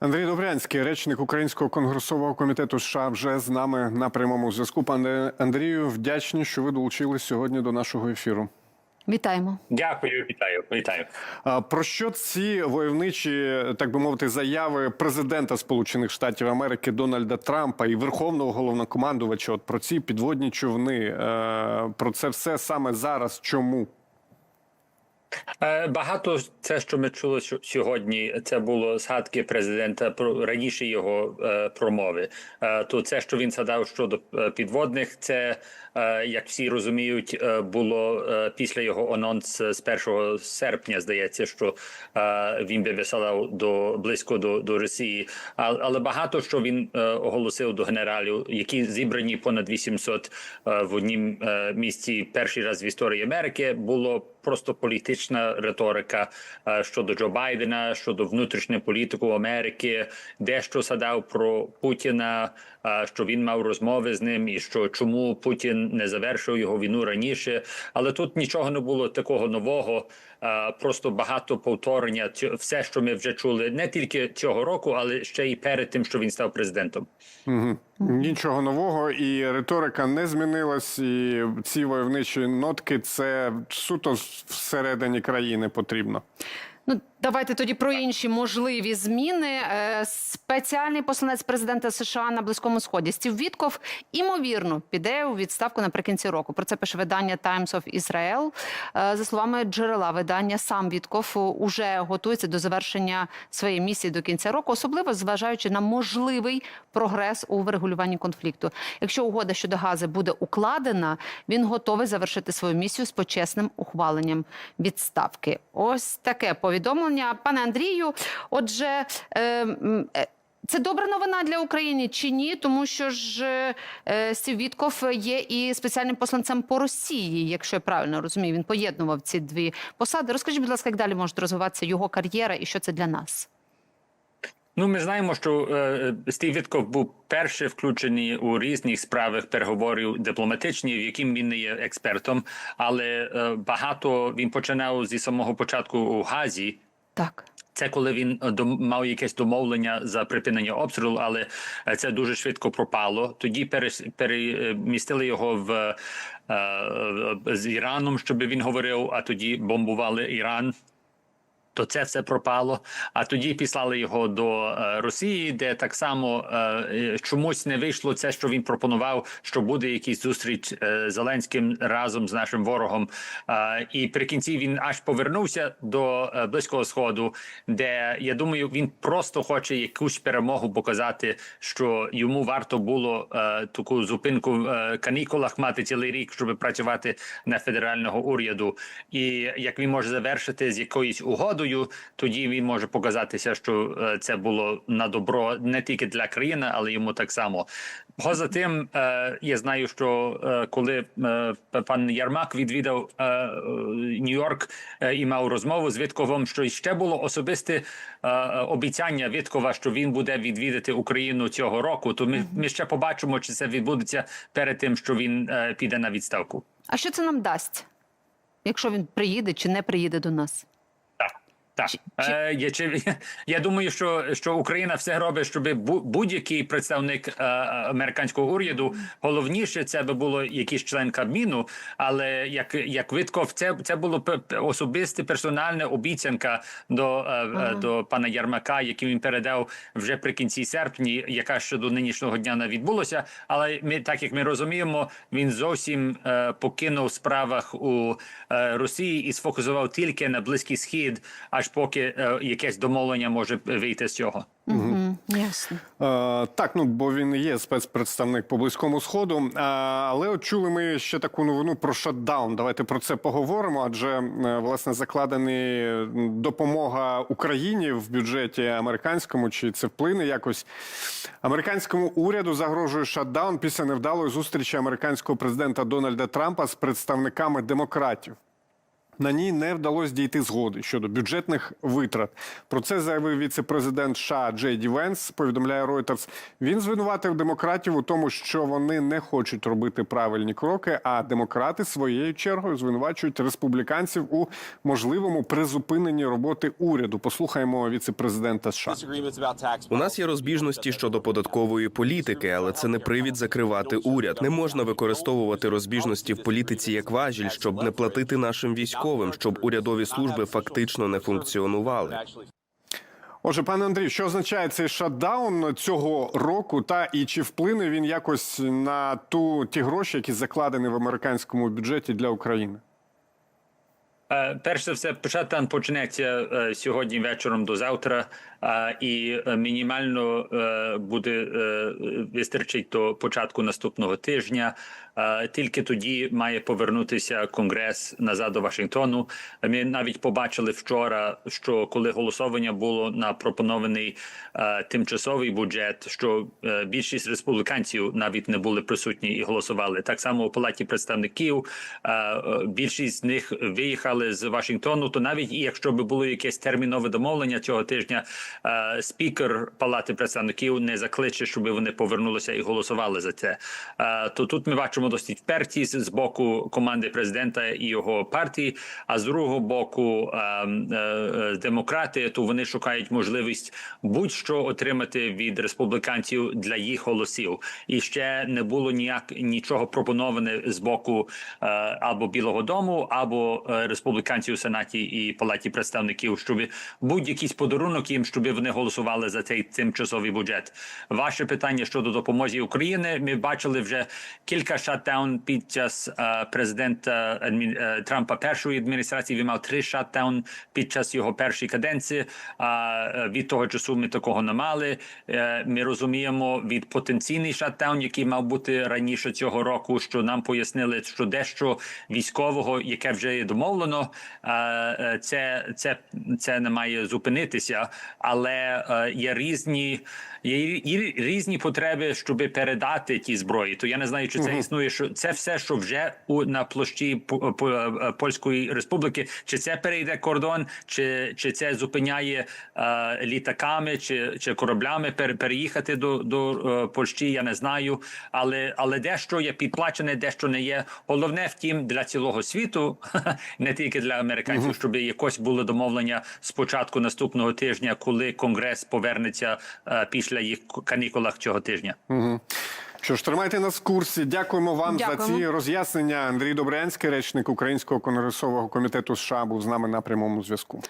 Андрій Добрянський, речник Українського конгресового комітету США, вже з нами на прямому зв'язку. Пане Андрію, вдячні, що ви долучились сьогодні до нашого ефіру. Вітаємо. Дякую, вітаю, вітаю. А Про що ці войовничі, так би мовити, заяви президента Сполучених Штатів Америки Дональда Трампа і верховного головнокомандувача? От про ці підводні човни, е, про це все саме зараз. Чому? Е, Багато це, що ми чули сьогодні, це було згадки президента про раніше його е, промови. Е, то це, що він згадав щодо підводних, це як всі розуміють, було після його анонс з 1 серпня. Здається, що він би висилав до близько до, до Росії. Але багато що він оголосив до генералів, які зібрані понад 800 е, в однім місці перший раз в історії Америки, було просто політична риторика е, щодо Джо Байдена, щодо внутрішньої політики Америки, дещо садав про Путіна, е, що він мав розмови з ним, і що чому Путін не завершив його війну раніше. Але тут нічого не було такого нового. Е, Просто багато повторення все, що ми вже чули, не тільки цього року, але ще й перед тим, що він став президентом. Угу. Нічого нового, і риторика не змінилась. І ці войовничі нотки це суто всередині країни потрібно. Ну давайте тоді про інші можливі зміни. Е, Спеціальний посланець президента США на близькому сході Стів Вітков імовірно піде у відставку наприкінці року. Про це пише видання Times of Israel. Е, За словами джерела видання, сам Вітков уже готується до завершення своєї місії до кінця року, особливо зважаючи на можливий прогрес у врегулюванні конфлікту. Якщо угода щодо гази буде укладена, він готовий завершити свою місію з почесним ухваленням відставки. Ось таке повідомлення, пане Андрію. Отже, е, е, це добра новина для України чи ні? Тому що ж е, Стів Вітков є і спеціальним посланцем по Росії, якщо я правильно розумію, він поєднував ці дві посади. Розкажіть, будь ласка, як далі може розвиватися його кар'єра і що це для нас? Ну, ми знаємо, що е, Стів Вітков був перший включений у різних справах переговорів дипломатичні, в яким він не є експертом, але е, багато він починав зі самого початку у Газі. Так. Це коли він е, мав якесь домовлення за припинення обстрілу, але е, це дуже швидко пропало. Тоді перемістили його в е, е, з Іраном, щоб він говорив. А тоді бомбували Іран. То це все пропало. А тоді післали його до е, Росії, де так само е, чомусь не вийшло це, що він пропонував, що буде якийсь зустріч е, Зеленським разом з нашим ворогом. І при кінці він аж повернувся до близького сходу, де я думаю, він просто хоче якусь перемогу показати, що йому варто було таку зупинку в канікулах мати цілий рік, щоб працювати на федерального уряду. І як він може завершити з якоюсь угодою, тоді він може показатися, що е, це було на добро не тільки для країни, але йому так само. Поза тим, е, я знаю, що е, коли пан Ярмак відвідав Нью-Йорк і мав розмову з Вітковим, що ще було особисте обіцяння Віткова, що він буде відвідати Україну цього року. То ми, ми ще побачимо, чи це відбудеться перед тим, що він піде на відставку. А що це нам дасть, якщо він приїде чи не приїде до нас? Так, Чи- Е, я, чи, я думаю, що, що Україна все робить, щоб бу- будь-який представник е, американського уряду головніше це би було якийсь член Кабміну. Але як, як Витков, це, це було особисте персональна обіцянка до, е, е, до пана Ярмака, який він передав вже при кінці серпня, яка ще до нинішнього дня не відбулося. Але ми, так як ми розуміємо, він зовсім е, покинув справах у е, Росії і сфокусував тільки на близький схід, аж поки е, якесь домовлення може вийти з цього. Угу. Ясно. Е, так, ну бо він є спецпредставник по близькому сходу. Е, але от чули ми ще таку новину про шатдаун. Давайте про це поговоримо. Адже е, власне закладені допомога Україні в бюджеті американському, чи це вплине якось американському уряду загрожує шатдаун після невдалої зустрічі американського президента Дональда Трампа з представниками демократів. На ній не вдалося дійти згоди щодо бюджетних витрат. Про це заявив віце-президент США Джей Ді Венс. Повідомляє Reuters. Він звинуватив демократів у тому, що вони не хочуть робити правильні кроки. А демократи своєю чергою звинувачують республіканців у можливому призупиненні роботи уряду. Послухаємо віце-президента США. У нас є розбіжності щодо податкової політики, але це не привід закривати уряд. Не можна використовувати розбіжності в політиці як важіль, щоб не платити нашим військовим, щоб урядові служби фактично не функціонували. Отже, пане Андрій, що означає цей шатдаун цього року, та і чи вплине він якось на ту ті гроші, які закладені в американському бюджеті для України? Е, Перш за все, шаттаун почнеться е, сьогодні вечором до завтра, і е, мінімально е, буде е, вистачить до початку наступного тижня. Тільки тоді має повернутися конгрес назад до Вашингтону. Ми навіть побачили вчора, що коли голосування було на пропонований тимчасовий бюджет, що більшість республіканців навіть не були присутні і голосували. Так само у палаті представників більшість з них виїхали з Вашингтону. То навіть і якщо би було якесь термінове домовлення цього тижня, е, спікер палати представників не закличе, щоб вони повернулися і голосували за це. Е, То тут ми бачимо досить впертість з боку команди президента і його партії. А з другого боку, е, демократи, то вони шукають можливість будь-що отримати від республіканців для їх голосів. І ще не було ніяк нічого пропоноване з боку або Білого Дому, або республіканців у сенаті і палаті представників, щоб будь-якийсь подарунок їм, щоб вони голосували за цей тимчасовий бюджет. Ваше питання щодо допомоги України. Ми бачили вже кілька шатдаун під час е, президента адмін... е, Трампа першої адміністрації. Він мав три шатдаун під час його першої каденції. А е, від того часу ми такого не мали. Е, Ми розуміємо від потенційний шатдаун, який мав бути раніше цього року, що нам пояснили, що дещо військового, яке вже є домовлено, е, е, це, це, це не має зупинитися, але е, є різні. Є різні потреби, щоб передати ті зброї. То я не знаю, чи це існує. Що це все, що вже у на площі По- е, Польської Республіки, чи це перейде кордон, чи, чи це зупиняє е, літаками чи, чи кораблями пер, переїхати до, до е, Польщі? Я не знаю. Але але дещо є підплачене, дещо не є. Головне, втім, для цілого світу, не тільки для американців, щоб якось було домовлення з початку наступного тижня, коли конгрес повернеться е, після їх канікулах цього тижня. Що ж, тримайте нас в курсі. Дякуємо вам за ці роз'яснення. Андрій Добрянський, речник Українського конгресового комітету США, був з нами на прямому зв'язку.